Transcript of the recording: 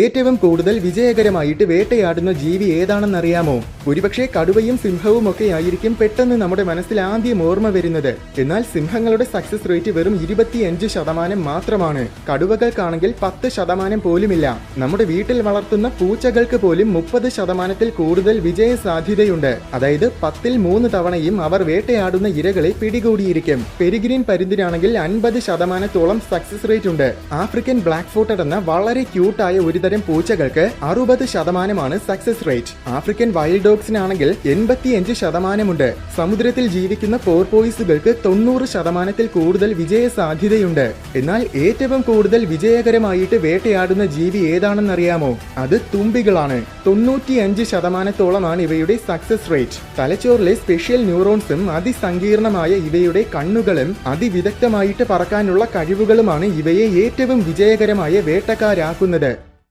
ഏറ്റവും കൂടുതൽ വിജയകരമായിട്ട് വേട്ടയാടുന്ന ജീവി ഏതാണെന്നറിയാമോ? ഒരുപക്ഷെ കടുവയും സിംഹവും ഒക്കെ ആയിരിക്കും പെട്ടെന്ന് നമ്മുടെ മനസ്സിൽ ആദ്യം ഓർമ്മ വരുന്നത്. എന്നാൽ സിംഹങ്ങളുടെ സക്സസ് റേറ്റ് വെറും ഇരുപത്തിയഞ്ച് ശതമാനം മാത്രമാണ്. കടുവകൾക്കാണെങ്കിൽ പത്ത് ശതമാനം പോലുമില്ല. നമ്മുടെ വീട്ടിൽ വളർത്തുന്ന പൂച്ചകൾക്ക് പോലും മുപ്പത് ശതമാനത്തിൽ കൂടുതൽ വിജയ സാധ്യതയുണ്ട്. അതായത് പത്തിൽ മൂന്ന് തവണയും അവർ വേട്ടയാടുന്ന ഇരകളെ പിടികൂടിയിരിക്കും. പെരിഗ്രീൻ പരുന്തിനാണെങ്കിൽ അൻപത് ശതമാനത്തോളം സക്സസ് റേറ്റ് ഉണ്ട്. ആഫ്രിക്കൻ ബ്ലാക്ക് ഫോട്ടഡ് എന്ന വളരെ ക്യൂട്ടായ ഒരുതരം പൂച്ചകൾക്ക് അറുപത് ശതമാനമാണ് സക്സസ് റേറ്റ് ആഫ്രിക്കൻ വൈൽഡ് ഡോഗ്സിനാണെങ്കിൽ എൺപത്തിയഞ്ച് ശതമാനമുണ്ട്. സമുദ്രത്തിൽ ജീവിക്കുന്ന പോർപോയിസുകൾക്ക് തൊണ്ണൂറ് ശതമാനത്തിൽ കൂടുതൽ വിജയ സാധ്യതയുണ്ട്. എന്നാൽ ഏറ്റവും കൂടുതൽ വിജയകരമായിട്ട് വേട്ടയാടുന്ന ജീവി ഏതാണെന്നറിയാമോ? അത് തുമ്പികളാണ്. തൊണ്ണൂറ്റിയഞ്ച് ശതമാനത്തോളമാണ് ഇവയുടെ സക്സസ് റേറ്റ് തലച്ചോറിലെ സ്പെഷ്യൽ ന്യൂറോൺസും അതിസങ്കീർണമായ ഇവയുടെ കണ്ണുകളും അതിവിദഗ്ധമായിട്ട് പറക്കാനുള്ള കഴിവുകളുമാണ് ഇവയെ ഏറ്റവും വിജയകരമായ വേട്ടക്കാരാക്കുന്നത്.